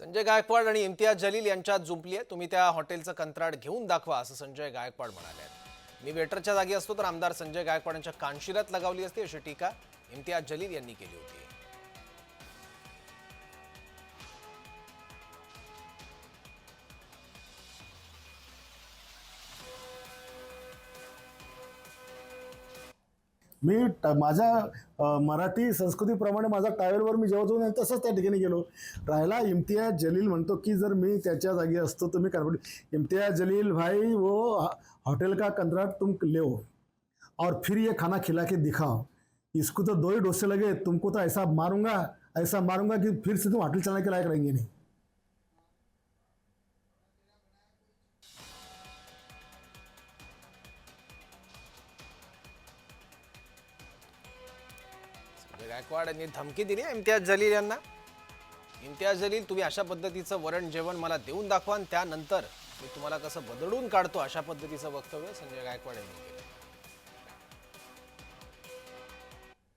संजय गायकवाड आणि इम्तियाज जलील यांच्यात जुंपली आहे. तुम्ही त्या हॉटेलचं कंत्राट घेऊन दाखवा असं संजय गायकवाड म्हणाले आहेत. मी वेटरच्या जागी असतो तर आमदार संजय गायकवाड यांच्या कानशिरात लगावली असती अशी टीका इम्तियाज जलील यांनी केली होती. मी ट- माझ्या मराठी संस्कृतीप्रमाणे माझा टायरवर मी जेव्हा जाऊन तसंच त्या ठिकाणी गेलो. राहिला इम्तियाज जलील म्हणतो की जर मी त्याच्या जागी असतो तर मी काय इम्तियाज जलील भाई वो हॉटेल का कंत्राट तुम ले और फिर ये खाना खिला के दिखाओ. इसको तो दो ही डोसे लगे तुमको तो ऐसा मारूंगा ऐसा मारूंगा कि फिर से तुम हॉटेल चलाने के लायक रहेंगे नहीं। गायकवाड यांनी धमकी दिली इम्तियाज जलील यांना. इम्तियाज जलील तुम्ही अशा पद्धतीचं वरण जेवण मला देऊन दाखवा आणि त्यानंतर मी तुम्हाला कसं बदलून काढतो अशा पद्धतीचं वक्तव्य संजय गायकवाड यांनी केलं.